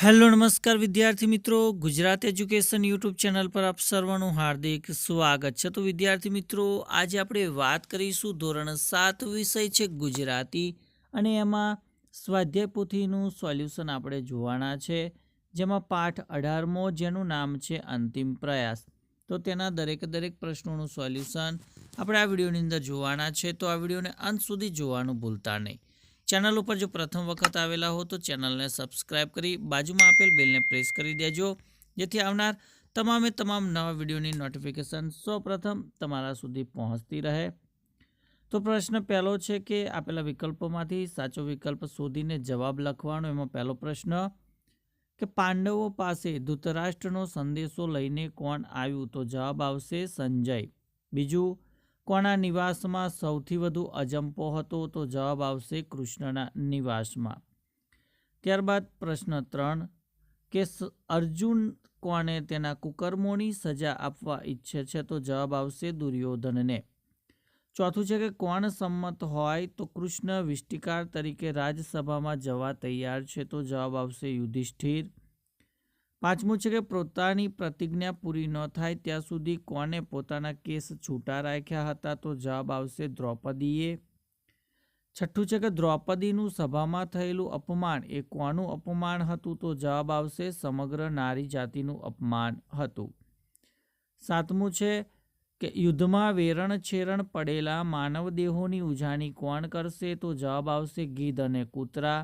Hello, નમસ્કાર વિદ્યાર્થી મિત્રો. ગુજરાત એજ્યુકેશન યુટ્યુબ ચેનલ પર આપ સર્વનું હાર્દિક સ્વાગત છે. તો વિદ્યાર્થી મિત્રો, આજે આપણે વાત કરીશું ધોરણ સાત વિષય છે ગુજરાતી અને એમાં સ્વાધ્યાય પોથીનું સોલ્યુશન આપણે જોવાના છે. જેમાં પાઠ અઢારમો, જેનું નામ છે અંતિમ પ્રયાસ. તો તેના દરેક દરેક પ્રશ્નોનું સોલ્યુશન આપણે આ વિડીયોની અંદર જોવાના છે. તો આ વિડીયોને અંત સુધી જોવાનું ભૂલતા નહીં. ચેનલ ઉપર જો પ્રથમ વખત આવેલા હો તો ચેનલને સબસ્ક્રાઇબ કરી બાજુમાં આપેલ બેલને પ્રેસ કરી દેજો. જેથી આવનાર તમામે તમામ નવા વિડીયોની નોટિફિકેશન સૌપ્રથમ તમારા સુધી પહોંચતી રહે. તો પ્રશ્ન પહેલો છે કે આપેલા વિકલ્પોમાંથી સાચો વિકલ્પ શોધીને જવાબ લખવાનો. એમાં પહેલો પ્રશ્ન, કે પાંડવો પાસે ધૃતરાષ્ટ્રનો સંદેશો લઈને કોણ આવ્યું? તો જવાબ આવશે સંજય. બીજું કોના નિવાસમાં સૌથી વધુ અજંપો હતો તો જવાબ આવશે કૃષ્ણના નિવાસમાં. ત્યારબાદ પ્રશ્ન ત્રણ, કે અર્જુન કોને તેના કુકર્મોની સજા આપવા ઈચ્છે છે? તો જવાબ આવશે દુર્યોધનને. ચોથું છે કે કોણ સંમત હોય તો કૃષ્ણ વિષ્ટિકાર તરીકે રાજસભામાં જવા તૈયાર છે? તો જવાબ આવશે યુધિષ્ઠિર. પાંચમું છે કે પોતાની પ્રતિજ્ઞા પૂરી ન થાય ત્યાં સુધી કોને પોતાના કેસ છૂટા રાખ્યા હતા તો જવાબ આવશે દ્રૌપદીએ. છઠ્ઠું છે કે દ્રૌપદીનું સભામાં થયેલું અપમાન, એ કોનું અપમાન હતું તો જવાબ આવશે સમગ્ર નારી જાતિનું અપમાન હતું. સાતમું છે કે યુદ્ધમાં વેરણ છેરણ પડેલા માનવ દેહોની ઉજાણી કોણ કરશે તો જવાબ આવશે ગીધ અને કૂતરા.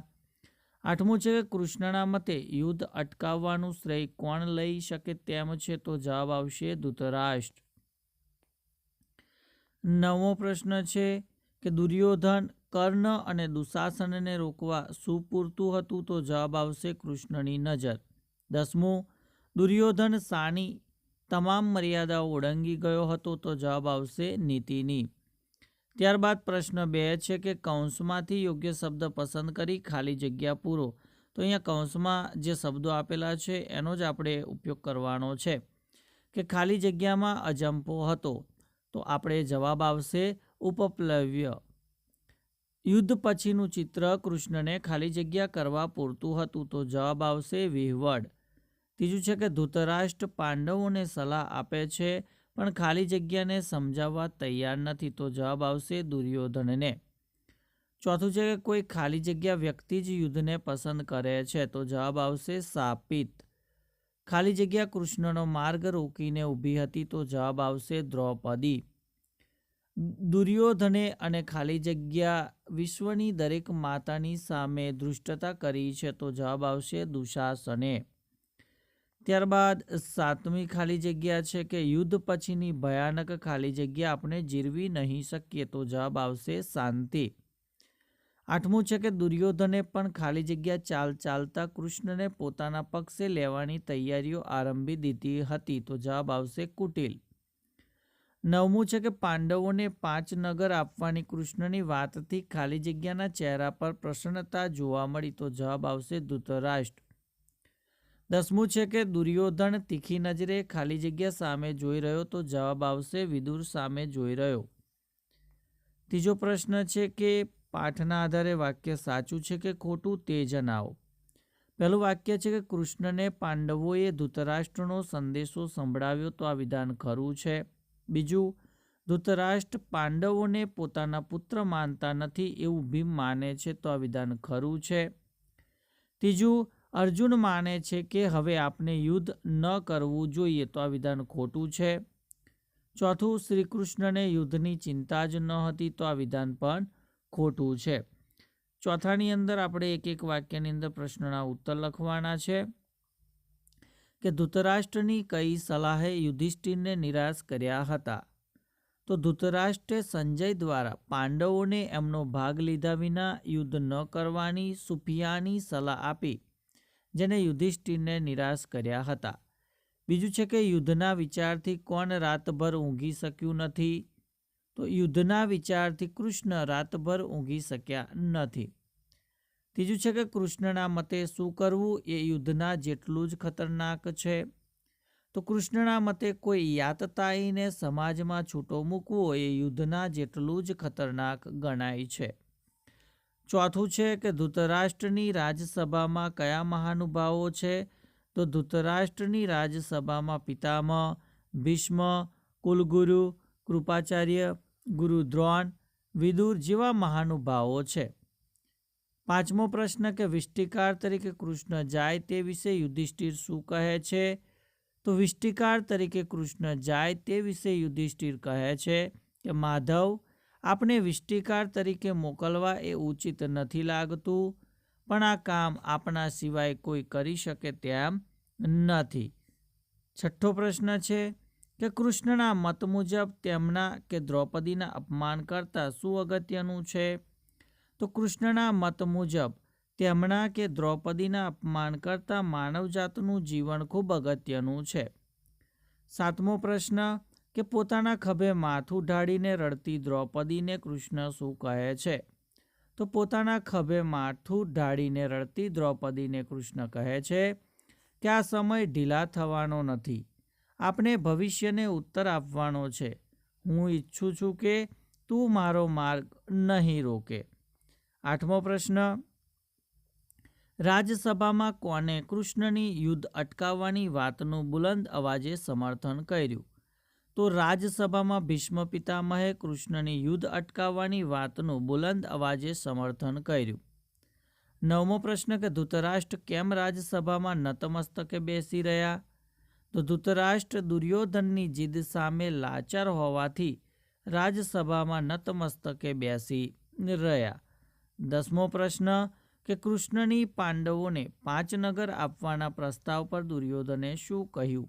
આઠમું છે કે કૃષ્ણના મતે યુદ્ધ અટકાવવાનું શ્રેય કોણ લઈ શકે તેમ છે, તો જવાબ આવશે ધૃતરાષ્ટ્ર. નવમો પ્રશ્ન છે કે દુર્યોધન કર્ણ અને દુશાસનને રોકવા શું પૂરતું હતું, તો જવાબ આવશે કૃષ્ણની નજર. દસમું, દુર્યોધન સાની તમામ મર્યાદાઓ ઓળંગી ગયો હતો, તો જવાબ આવશે નીતિની. ત્યારબાદ પ્રશ્ન બે છે કે કૌંસમાંથી યોગ્ય શબ્દ પસંદ કરી ખાલી જગ્યા પૂરો. તો અહીંયા કૌંસમાં જે શબ્દો આપેલા છે, એનો જ આપણે ઉપયોગ કરવાનો છે કે ખાલી જગ્યામાં અજંપો હતો. તો આપણે જવાબ આવશે ઉપપ્લવ્ય. યુદ્ધ પછીનું ચિત્ર કૃષ્ણને ખાલી જગ્યા કરવા પૂરતું હતું. તો જવાબ આવશે વિહવડ. ત્રીજું છે કે ધૃતરાષ્ટ્ર પાંડવોને સલાહ આપે છે પણ ખાલી જગ્યાને સમજાવવા તૈયાર નથી તો જવાબ આવશે દુર્યોધનને. ચોથું છે કે કોઈ ખાલી જગ્યા વ્યક્તિ જ યુદ્ધને પસંદ કરે છે તો જવાબ આવશે સાપિત ખાલી જગ્યા કૃષ્ણનો માર્ગ રોકીને ઊભી હતી તો જવાબ આવશે દ્રૌપદી. દુર્યોધને અને ખાલી જગ્યા વિશ્વની દરેક માતાની સામે ધૃષ્ટતા કરી છે તો જવાબ આવશે દુશાસને. ત્યારબાદ સાતમી ખાલી જગ્યા છે કે યુદ્ધ પછીની ભયાનક ખાલી જગ્યા આપણે જીરવી નહીં શકીએ તો જવાબ આવશે શાંતિ. આઠમું છે કે દુર્યોધને પણ ખાલી જગ્યા ચાલ ચાલતા કૃષ્ણને પોતાના પક્ષે લેવાની તૈયારીઓ આરંભી દીધી હતી તો જવાબ આવશે કુટિલ. નવમું છે કે પાંડવોને પાંચ નગર આપવાની કૃષ્ણની વાતથી ખાલી જગ્યાના ચહેરા પર પ્રસન્નતા જોવા મળી તો જવાબ આવશે ધૃતરાષ્ટ્ર. દસમું છે કે દુર્યોધન તીખી નજરે ખાલી જગ્યા સામે જોઈ રહ્યો તો જવાબ આવશે વિદુર સામે જોઈ રહ્યો. ત્રીજો પ્રશ્ન છે કે પાઠના આધારે વાક્ય સાચું છે કે ખોટું તે જણાવો. પહેલું વાક્ય છે કે કૃષ્ણને પાંડવોએ ધૃતરાષ્ટ્રનો સંદેશો સંભળાવ્યો તો આ વિધાન ખરું છે. બીજું, ધૃતરાષ્ટ્ર પાંડવોને પોતાના પુત્ર માનતા નથી એવું ભીમ માને છે તો આ વિધાન ખરું છે. ત્રીજું અર્જુન માને છે કે હવે આપણે યુદ્ધ ન કરવું જોઈએ તો આ વિધાન ખોટું છે. ચોથું શ્રી કૃષ્ણને યુદ્ધની ચિંતા જ ન હતી તો આ વિધાન પણ ખોટું છે. ચોથાની અંદર આપણે એક એક વાક્યની અંદર પ્રશ્નના ઉત્તર લખવાના છે કે ધૃતરાષ્ટ્રની કઈ સલાહે યુધિષ્ઠિરને નિરાશ કર્યા હતા? તો ધૃતરાષ્ટ્રે સંજય દ્વારા પાંડવોને એમનો ભાગ લીધા વિના યુદ્ધ ન કરવાની સુફિયાની સલાહ આપી. જેને યુધિષ્ઠિરને નિરાશ કર્યા હતા. બીજું છે કે યુદ્ધના વિચારથી કોણ રાતભર ઊંઘી શક્યું નથી? તો યુદ્ધના વિચારથી કૃષ્ણ રાતભર ઊંઘી શક્યા નથી. ત્રીજું છે કે કૃષ્ણના મતે શું કરવું એ યુદ્ધના જેટલું જ ખતરનાક છે. તો કૃષ્ણના મતે કોઈ યાતતાઈને સમાજમાં છૂટો મૂકવો એ યુદ્ધના જેટલું જ ખતરનાક ગણાય છે. ચોથું છે કે ધૃતરાષ્ટ્રની રાજસભામાં કયા મહાનુભાવો છે? તો ધૃતરાષ્ટ્રની રાજસભામાં પિતામહ, ભીષ્મ, કુલગુરુ, કૃપાચાર્ય, ગુરુ દ્રોણ, વિદુર જેવા મહાનુભાવો છે. પાંચમો પ્રશ્ન કે વિષ્ટિકાર તરીકે કૃષ્ણ જાય તે વિશે યુધિષ્ઠિર શું કહે છે? તો વિષ્ટિકાર તરીકે કૃષ્ણ જાય તે વિશે યુધિષ્ઠિર કહે છે કે, માધવ આપણે વિષ્ટિકાર તરીકે મોકલવા એ ઉચિત નથી લાગતું, પણ આ કામ આપણા સિવાય કોઈ કરી શકે તેમ નથી. છઠ્ઠો પ્રશ્ન છે કે કૃષ્ણના મત મુજબ તેમના કે દ્રૌપદીના અપમાન કરતાં શું અગત્યનું છે? તો કૃષ્ણના મત મુજબ તેમના કે દ્રૌપદીના અપમાન કરતાં માનવજાતનું જીવન ખૂબ અગત્યનું છે. સાતમો પ્રશ્ન કે પોતાના ખભે માથું ઢાળીને રડતી દ્રૌપદીને કૃષ્ણ શું કહે છે? તો પોતાના ખભે માથું ઢાળીને રડતી દ્રૌપદીને કૃષ્ણ કહે છે કે આ સમય ઢીલા થવાનો નથી. આપણે ભવિષ્યને ઉત્તર આપવાનો છે. હું ઈચ્છું છું કે તું મારો માર્ગ નહીં રોકે. આઠમો પ્રશ્ન. રાજસભામાં કોને કૃષ્ણની યુદ્ધ અટકાવવાની વાતનું બુલંદ અવાજે સમર્થન કર્યું? તો રાજસભામાં ભીષ્મ પિતામહે કૃષ્ણની યુદ્ધ અટકાવવાની વાતનું બુલંદ અવાજે સમર્થન કર્યું. નવમો પ્રશ્ન કે ધૃતરાષ્ટ્ર કેમ રાજસભામાં નતમસ્તકે બેસી રહ્યા? તો ધૃતરાષ્ટ્ર દુર્યોધનની જીદ સામે લાચાર હોવાથી રાજસભામાં નતમસ્તકે બેસી રહ્યા. દસમો પ્રશ્ન કે કૃષ્ણની પાંડવોને પાંચ નગર આપવાના પ્રસ્તાવ પર દુર્યોધને શું કહ્યું?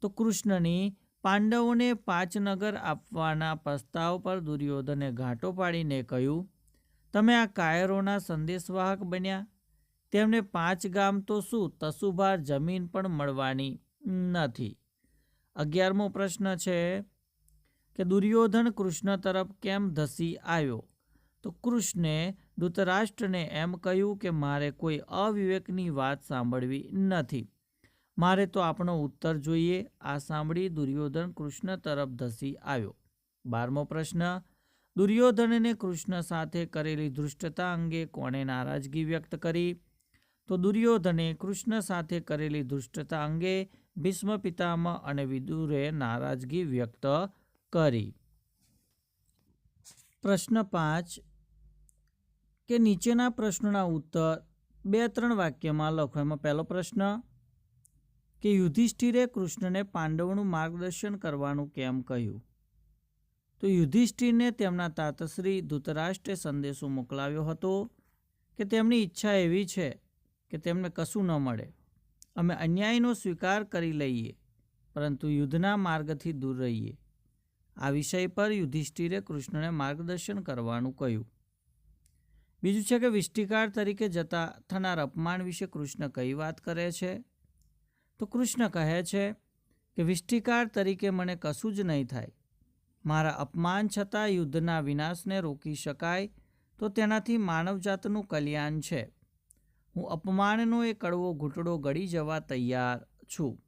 તો કૃષ્ણની પાંડવોને પાંચ નગર આપવાના પ્રસ્તાવ પર દુર્યોધને ઘાટો પાડીને કહ્યું, તમે આ કાયરોના સંદેશવાહક બન્યા. તેમને પાંચ ગામ તો શું તસુભાર જમીન પણ મળવાની નથી. અગિયારમો પ્રશ્ન છે કે દુર્યોધન કૃષ્ણ તરફ કેમ ધસી આવ્યો? તો કૃષ્ણે ધૃતરાષ્ટ્રને એમ કહ્યું કે મારે કોઈ અવિવેકની વાત સાંભળવી નથી. મારે તો આપણો ઉત્તર જોઈએ. આ સાંભળી દુર્યોધન કૃષ્ણ તરફ ધસી આવ્યો. બારમો પ્રશ્ન. દુર્યોધનને કૃષ્ણ સાથે કરેલી ધૃષ્ટતા અંગે કોણે નારાજગી વ્યક્ત કરી? તો દુર્યોધને કૃષ્ણ સાથે કરેલી ધૃષ્ટતા અંગે ભીષ્મ પિતામહ અને વિદુરે નારાજગી વ્યક્ત કરી. પ્રશ્ન પાંચ. કે નીચેના પ્રશ્નોના ઉત્તર બે ત્રણ વાક્યમાં લખો. એમાં પહેલો પ્રશ્ન. કે યુધિષ્ઠિરે કૃષ્ણને પાંડવોનું માર્ગદર્શન કરવાનું કેમ કહ્યું? તો યુધિષ્ઠિરને તેમના તાતશ્રી ધૃતરાષ્ટ્રે સંદેશો મોકલાવ્યો હતો કે તેમની ઈચ્છા એવી છે કે તેમને કશું ન મળે. અમે અન્યાયનો સ્વીકાર કરી લઈએ, પરંતુ યુદ્ધના માર્ગથી દૂર રહીએ. આ વિષય પર યુધિષ્ઠિરે કૃષ્ણને માર્ગદર્શન કરવાનું કહ્યું. બીજું છે કે વિષ્ટિકાર તરીકે જતા થનાર અપમાન વિશે કૃષ્ણ કઈ વાત કરે છે? તો કૃષ્ણ કહે છે કે, વિષ્ટિકાર તરીકે મને કશું જ નહીં થાય. મારા અપમાન છતાં યુદ્ધના વિનાશને રોકી શકાય તો તેનાથી માનવજાતનું કલ્યાણ છે. હું અપમાનનો એ કડવો ઘૂંટડો ગળી જવા તૈયાર છું.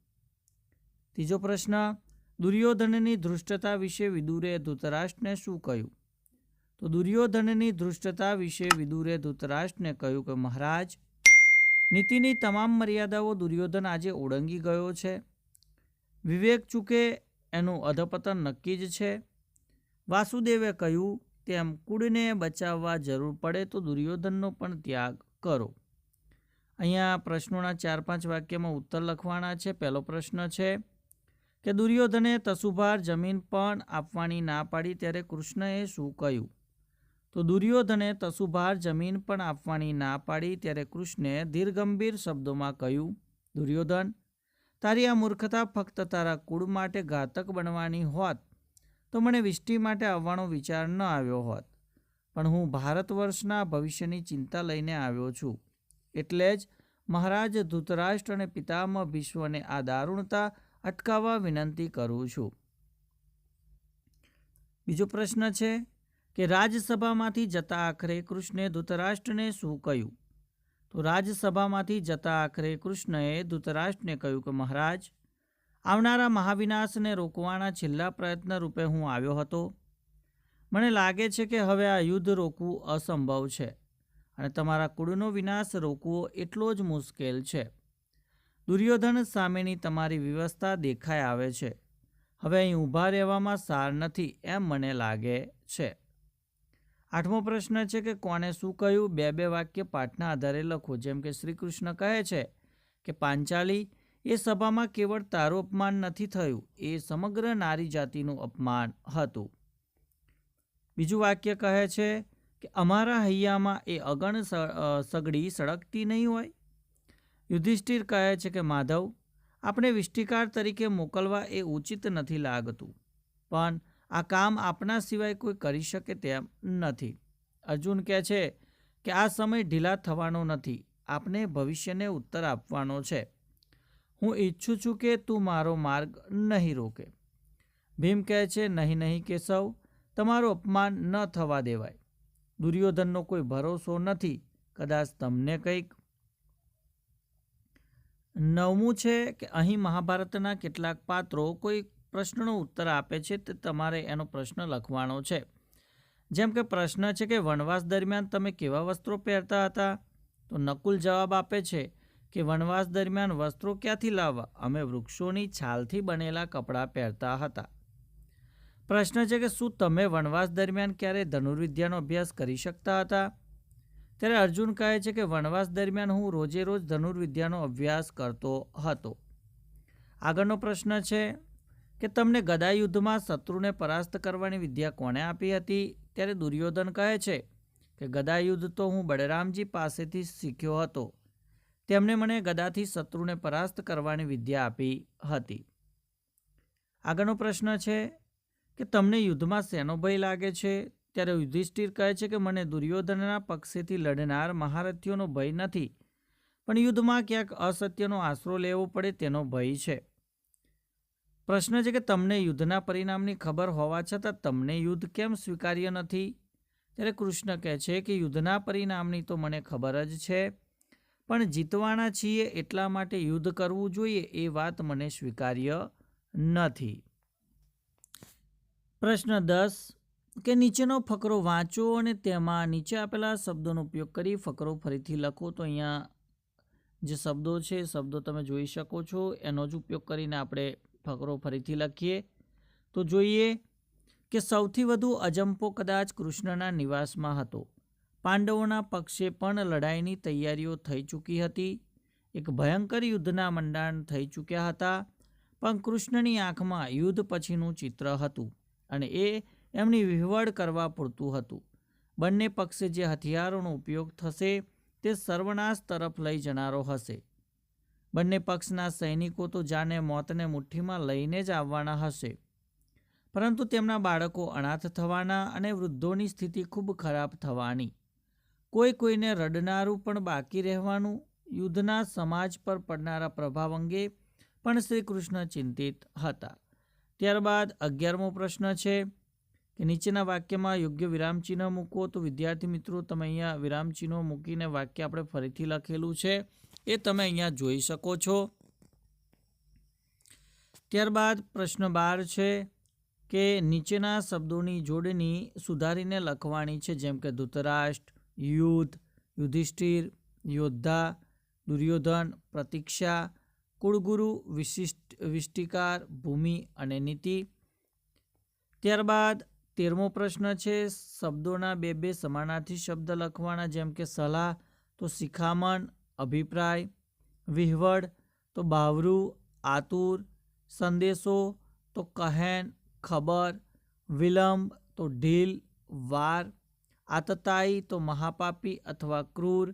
ત્રીજો પ્રશ્ન, દુર્યોધનની ધૃષ્ટતા વિશે વિદુરે ધૃતરાષ્ટ્રને શું કહ્યું? તો દુર્યોધનની ધૃષ્ટતા વિશે વિદુરે ધૃતરાષ્ટ્રને કહ્યું કે, મહારાજ નીતિની તમામ મર્યાદાઓ દુર્યોધન આજે ઓળંગી ગયો છે. વિવેક ચૂકે, એનું અધપતન નક્કી જ છે. વાસુદેવે કહ્યું, તેમ કુળને બચાવવા જરૂર પડે તો દુર્યોધનનો પણ ત્યાગ કરો. અહીંયા પ્રશ્નોના ચાર પાંચ વાક્યમાં ઉત્તર લખવાના છે. પહેલો પ્રશ્ન છે કે દુર્યોધને તસુભાર જમીન પણ આપવાની ના પાડી, ત્યારે કૃષ્ણએ શું કહ્યું? તો દુર્યોધને તસુભાર જમીન પણ આપવાની ના પાડી ત્યારે કૃષ્ણે ધીરગંભીર શબ્દોમાં કહ્યું, દુર્યોધન, તારી આ મૂર્ખતા ફક્ત તારા કુળ માટે ઘાતક બનવાની હોત, તો મને વિષ્ટિ માટે આવવાનો વિચાર ન આવ્યો હોત. પણ હું ભારત વર્ષના ભવિષ્યની ચિંતા લઈને આવ્યો છું. એટલે જ મહારાજ ધૃતરાષ્ટ્ર અને પિતામહ ભીષ્મને આ દારૂણતા અટકાવવા વિનંતી કરું છું. બીજો પ્રશ્ન છે કે રાજસભામાંથી જતા આખરે કૃષ્ણે ધૃતરાષ્ટ્રને શું કહ્યું? તો રાજસભામાંથી જતા આખરે કૃષ્ણએ ધૃતરાષ્ટ્રને કહ્યું કે મહારાજ, આવનારા મહાવિનાશને રોકવાના છેલ્લા પ્રયત્ન રૂપે હું આવ્યો હતો. મને લાગે છે કે હવે આ યુદ્ધ રોકવું અસંભવ છે અને તમારા કુળનો વિનાશ રોકવો એટલો જ મુશ્કેલ છે. દુર્યોધન સામેની તમારી વ્યવસ્થા દેખાઈ આવે છે. હવે અહીં ઊભા રહેવામાં સાર નથી એમ મને લાગે છે. આઠમો પ્રશ્ન છે કે કોણે શું કહ્યું? બે બે વાક્ય પાઠના આધારે લખો. જેમ કે શ્રી કૃષ્ણ કહે છે કે પાંચાલી, એ સભામાં કેવળ તારું અપમાન નથી થયું. એ સમગ્ર નારી જાતિનું અપમાન હતું. બીજું વાક્ય કહે છે કે અમારા હૈયામાં એ અગણ સગડી સળગતી નહીં હોય. યુધિષ્ઠિર કહે છે કે, માધવ, આપણે વિષ્ટિકાર તરીકે મોકલવા એ ઉચિત નથી લાગતું. પણ આ કામ આપના સિવાય કોઈ કરી શકે તેમ નથી. અર્જુન કહે છે કે આ સમય ઢીલા થવાનો નથી. આપને ભવિષ્યને ઉત્તર આપવાનો છે. હું ઈચ્છું છું કે તું મારો માર્ગ નહીં રોકે. ભીમ કહે છે, નહીં નહીં, કેશવ, તમારું અપમાન ન થવા દેવાય. દુર્યોધનનો કોઈ ભરોસો નથી. કદાચ તમને કંઈક નવમું છે કે અહીં મહાભારતના કેટલાક પાત્રો કોઈ પ્રશ્નનો ઉત્તર આપે છે તે તમારે એનો પ્રશ્ન લખવાનો છે. જેમ કે પ્રશ્ન છે કે વનવાસ દરમિયાન તમે કેવા વસ્ત્રો પહેરતા હતા? તો નકુલ જવાબ આપે છે કે વનવાસ દરમિયાન વસ્ત્રો ક્યાંથી લાવવા? અમે વૃક્ષોની છાલથી બનેલા કપડાં પહેરતા હતા. પ્રશ્ન છે કે શું તમે વનવાસ દરમિયાન ક્યારે ધનુર્વિદ્યાનો અભ્યાસ કરી શકતા હતા? ત્યારે અર્જુન કહે છે કે વનવાસ દરમિયાન હું રોજે રોજ ધનુર્વિદ્યાનો અભ્યાસ કરતો હતો. આગળનો પ્રશ્ન છે કે તમને ગદા યુદ્ધમાં શત્રુને પરાસ્ત કરવાની વિદ્યા કોણે આપી હતી? ત્યારે દુર્યોધન કહે છે કે ગદા યુદ્ધ તો હું બળરામજી પાસેથી શીખ્યો હતો. તેમણે મને ગદાથી શત્રુને પરાસ્ત કરવાની વિદ્યા આપી હતી. આગળનો પ્રશ્ન છે કે, તમને યુદ્ધમાં શેનો ભય લાગે છે? ત્યારે યુધિષ્ઠિર કહે છે કે, મને દુર્યોધનના પક્ષેથી લડનાર મહારથીઓનો ભય નથી, પણ યુદ્ધમાં ક્યાંક અસત્યનો આશરો લેવો પડે તેનો ભય છે. પ્રશ્ન છે કે તમને યુદ્ધના પરિણામની ખબર હોવા છતાં તમને યુદ્ધ કેમ સ્વીકાર્ય નથી? ત્યારે કૃષ્ણ કહે છે કે યુદ્ધના પરિણામની તો મને ખબર જ છે, પણ જીતવાના છીએ એટલા માટે યુદ્ધ કરવું જોઈએ એ વાત મને સ્વીકાર્ય નથી. પ્રશ્ન દસ, કે નીચેનો ફકરો વાંચો અને તેમાં નીચે આપેલા શબ્દોનો ઉપયોગ કરી ફકરો ફરીથી લખો. તો અહીંયા જે શબ્દો છે, શબ્દો તમે જોઈ શકો છો, એનો જ ઉપયોગ કરીને આપણે ફકરો ફરીથી લખીએ. તો જોઈએ કે સૌથી વધુ અજંપો કદાચ કૃષ્ણના નિવાસમાં હતો. પાંડવોના પક્ષે પણ લડાઈની તૈયારીઓ થઈ ચૂકી હતી. એક ભયંકર યુદ્ધના મંડાણ થઈ ચૂક્યા હતા, પણ કૃષ્ણની આંખમાં યુદ્ધ પછીનું ચિત્ર હતું અને એ એમની વિહવળ કરવા પૂરતું હતું. બંને પક્ષે જે હથિયારોનો ઉપયોગ થશે તે સર્વનાશ તરફ લઈ જનારો હશે. બંને પક્ષના સૈનિકો તો જાને મોતને મુઠ્ઠીમાં લઈને જ આવવાના હશે. પરંતુ તેમના બાળકો અનાથ થવાના અને વૃદ્ધોની સ્થિતિ ખૂબ ખરાબ થવાની. કોઈ કોઈને રડનારું પણ બાકી રહેવાનું, યુદ્ધના સમાજ પર પડનારા પ્રભાવ અંગે પણ શ્રી કૃષ્ણ ચિંતિત હતા. ત્યારબાદ અગિયારમો પ્રશ્ન છે કે નીચેના વાક્યમાં યોગ્ય વિરામચિહ્ન મૂકો. તો વિદ્યાર્થી મિત્રો, તમે અહીંયા વિરામચિહ્નો મૂકીને વાક્ય આપણે ફરીથી લખેલું છે. એ તમે અહીંયા જોઈ શકો છો. ત્યારબાદ પ્રશ્ન બાર છે કે નીચેના શબ્દોની જોડણી સુધારીને લખવાની છે, જેમ કે ધૃતરાષ્ટ્ર, યુદ્ધ, યુધિષ્ઠિર, યોદ્ધા, દુર્યોધન, પ્રતીક્ષા, કુળગુરુ, વિશિષ્ટ, વિષ્ટિકાર, ભૂમિ અને નીતિ. ત્યારબાદ તેરમો પ્રશ્ન છે, શબ્દોના બે બે સમાનાર્થી શબ્દ લખવાના, જેમ કે સલાહ, તો શિખામણ અભિપ્રાય વિહવળ તો બાવરું આતુર સંદેશો તો કહેન ખબર વિલંબ તો ઢીલ વાર આતતાઈ તો મહાપાપી અથવા ક્રૂર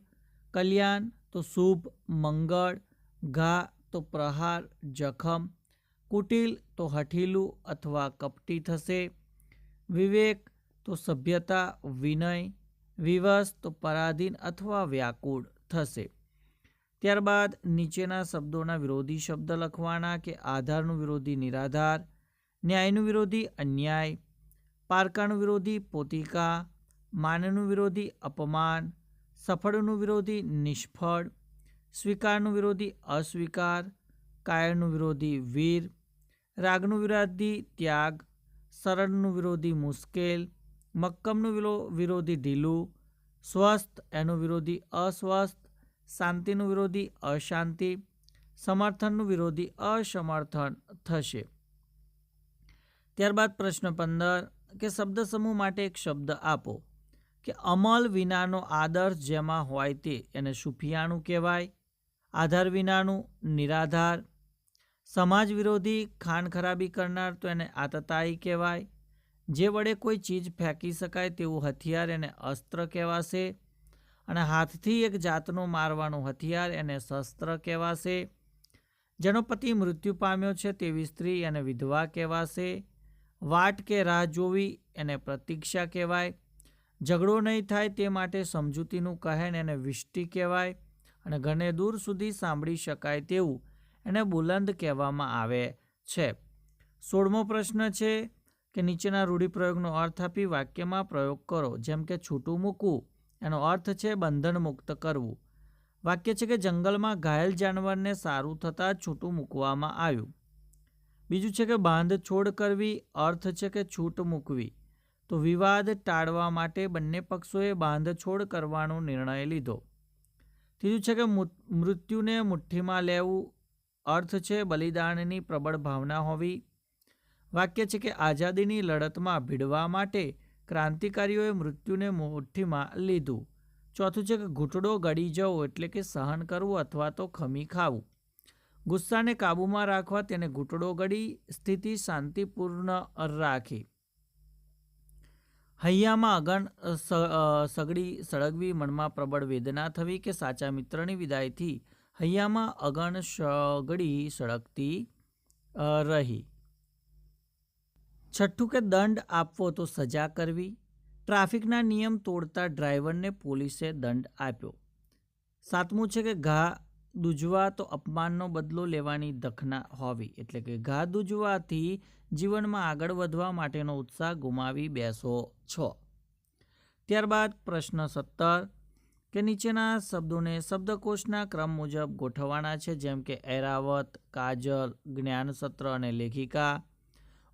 કલ્યાણ તો શુભ મંગળ ઘા તો પ્રહાર જખમ કુટિલ તો હઠીલું અથવા કપટી થશે વિવેક તો સભ્યતા વિનય વિવશ તો પરાધીન અથવા વ્યાકુળ થશે ત્યારબાદ નીચેના શબ્દોના વિરોધી શબ્દ લખવાના કે આધારનું વિરોધી નિરાધાર, ન્યાયનું વિરોધી અન્યાય, પારકાનું વિરોધી પોતિકા, માનનું વિરોધી અપમાન, સફળનું વિરોધી નિષ્ફળ, સ્વીકારનું વિરોધી અસ્વીકાર, કાયરનું વિરોધી વીર, રાગનું વિરોધી ત્યાગ, સરળનું વિરોધી મુશ્કેલ, મક્કમનું વિરોધી ઢીલું, સ્વસ્થ એનું વિરોધી અસ્વસ્થ શાંતિનું વિરોધી, અશાંતિ, સમર્થનનું વિરોધી, અસમર્થન થશે. ત્યારબાદ પ્રશ્ન પંદર, કે શબ્દ સમૂહ માટે એક શબ્દ આપો, કે અમલ વિનાનો આદર્શ જેમાં હોય તે, એને સુફિયાણું કહેવાય, આધાર વિનાનું નિરાધાર, સમાજ વિરોધી ખાન ખરાબી કરનાર તો એને આતતાઈ કહેવાય, જે વડે કોઈ ચીજ ફેંકી શકાય તેવું હથિયાર એને અસ્ત્ર કહેવાશે અને હાથથી એક જાતનું મારવાનું હથિયાર એને શસ્ત્ર કહેવાશે. જેનો પતિ મૃત્યુ પામ્યો છે તેવી સ્ત્રી એને વિધવા કહેવાશે. વાટ કે રાહ જોવી એને પ્રતીક્ષા કહેવાય. ઝઘડો નહીં થાય તે માટે સમજૂતીનું કહેન એને વિષ્ટિ કહેવાય અને ઘણે દૂર સુધી સાંભળી શકાય તેવું એને બુલંદ કહેવામાં આવે છે. સોળમો પ્રશ્ન છે કે નીચેના રૂઢિપ્રયોગનો અર્થ આપી વાક્યમાં પ્રયોગ કરો. જેમ કે છૂટું મૂકવું એનો અર્થ છે બંધન મુક્ત કરવું. વાક્ય છે કે જંગલમાં ઘાયલ જાનવરને સારું થતાં છૂટું મૂકવામાં આવ્યું. બીજું છે કે બાંધછોડ કરવી, અર્થ છે કે છૂટ મૂકવી. તો વિવાદ ટાળવા માટે બંને પક્ષોએ બાંધછોડ કરવાનો નિર્ણય લીધો. ત્રીજું છે કે મૃત્યુને મુઠ્ઠીમાં લેવું, અર્થ છે બલિદાનની પ્રબળ ભાવના હોવી. વાક્ય છે કે આઝાદીની લડતમાં ભીડવા માટે ક્રાંતિકારીઓએ મૃત્યુને મુઠ્ઠીમાં લીધું. ચોથું છે કે ઘૂંટડો ગળી જવો એટલે કે સહન કરવું અથવા તો ખમી ખાવું. ગુસ્સાને કાબૂમાં રાખવા તેને ઘૂંટડો ગળી સ્થિતિ શાંતિપૂર્ણ રાખી. હૈયામાં અગણ સગડી સળગવી, મનમાં પ્રબળ વેદના થવી કે સાચા મિત્રની વિદાયથી હૈયામાં અગણ સગડી સળગતી રહી. છઠ્ઠું કે દંડ આપવો તો સજા કરવી. ટ્રાફિકના નિયમ તોડતા ડ્રાઈવરને પોલીસે દંડ આપ્યો. સાતમું છે કે ઘા દૂજવા તો અપમાનનો બદલો લેવાની દખના હોવી. એટલે કે ઘા દૂજવાથી જીવનમાં આગળ વધવા માટેનો ઉત્સાહ ગુમાવી બેસો છો. ત્યારબાદ પ્રશ્ન સત્તર, કે નીચેના શબ્દોને શબ્દકોશના ક્રમ મુજબ ગોઠવવાના છે, જેમ કે એરાવત, કાજલ, જ્ઞાનસત્ર અને લેખિકા.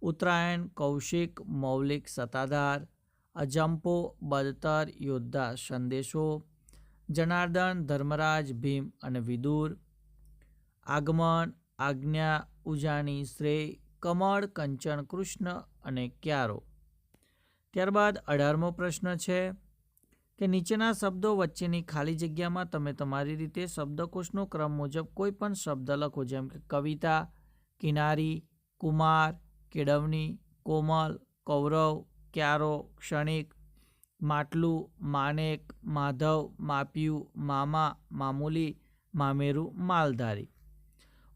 ઉત્તરાયણ, કૌશિક, મૌલિક સત્તાધાર, અજંપો, બદતર, યોદ્ધા, સંદેશો, જનાર્દન, ધર્મરાજ, ભીમ અને વિદુર, આગમન, આજ્ઞા, ઉજાણી, શ્રેય, કમળ, કંચન, કૃષ્ણ અને ક્યારો. ત્યારબાદ અઢારમો પ્રશ્ન છે કે નીચેના શબ્દો વચ્ચેની ખાલી જગ્યામાં તમે તમારી રીતે શબ્દકોશનો ક્રમ મુજબ કોઈ પણ શબ્દ લખો, જેમ કે કવિતા, કિનારી, કુમાર કેળવણી, કોમલ, કૌરવ, ક્યારો, ક્ષણિક, માટલું માનેક માધવ, માપિયું, મામા, મામૂલી, મામેરું, માલધારી.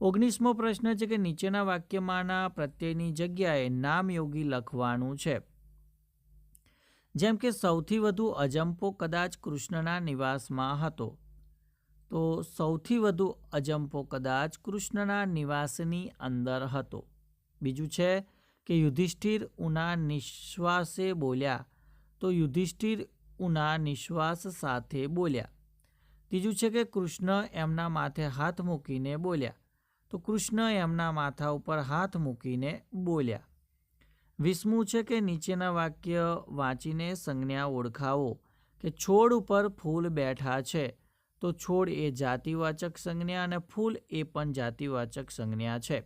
ઓગણીસમો પ્રશ્ન છે કે નીચેના વાક્યમાંના પ્રત્યયની જગ્યાએ નામયોગી લખવાનું છે. જેમ કે સૌથી વધુ અજંપો કદાચ કૃષ્ણના નિવાસમાં હતો. તો સૌથી વધુ અજંપો કદાચ કૃષ્ણના નિવાસની અંદર હતો. બીજું છે કે યુધિષ્ઠિર ઉના નિશ્વાસે બોલ્યા તો યુધિષ્ઠિર ઉના નિશ્વાસ સાથે બોલ્યા. ત્રીજું છે કે કૃષ્ણ એમના માથે હાથ મૂકીને બોલ્યા તો કૃષ્ણ એમના માથા ઉપર હાથ મૂકીને બોલ્યા. વીસમું છે કે નીચેના વાક્ય વાંચીને સંજ્ઞા ઓળખાવો કે છોડ ઉપર ફૂલ બેઠા છે તો છોડ એ જાતિવાચક સંજ્ઞા અને ફૂલ એ પણ જાતિવાચક સંજ્ઞા છે.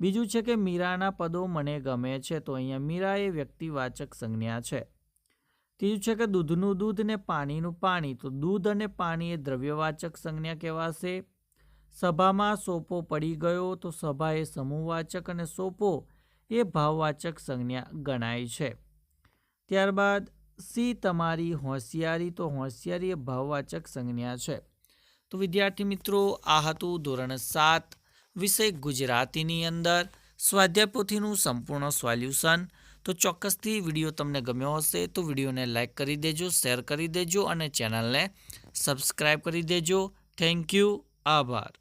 બીજું છે કે મીરાના પદો મને ગમે છે, તો અહીંયા મીરા એ વ્યક્તિવાચક સંજ્ઞા છે. ત્રીજું છે કે દૂધનું દૂધ ને પાણીનું પાણી, તો દૂધ અને પાણી એ દ્રવ્યવાચક સંજ્ઞા કહેવાશે. સભામાં સોપો પડી ગયો, તો સભા એ સમૂહવાચક અને સોપો એ ભાવવાચક સંજ્ઞા ગણાય છે. ત્યારબાદ, સી તમારી હોશિયારી, તો હોશિયારી એ ભાવવાચક સંજ્ઞા છે. તો વિદ્યાર્થી મિત્રો, આ હતું ધોરણ સાત. વિષય ગુજરાતીની અંદર. સ્વાધ્યાય પોથીનું સંપૂર્ણ સોલ્યુશન. તો ચોક્કસથી વીડિયો તમને ગમ્યો હશે તો વિડીયોને લાઇક કરી દેજો, શેર કરી દેજો અને ચેનલને સબસ્ક્રાઈબ કરી દેજો. Thank you. આભાર.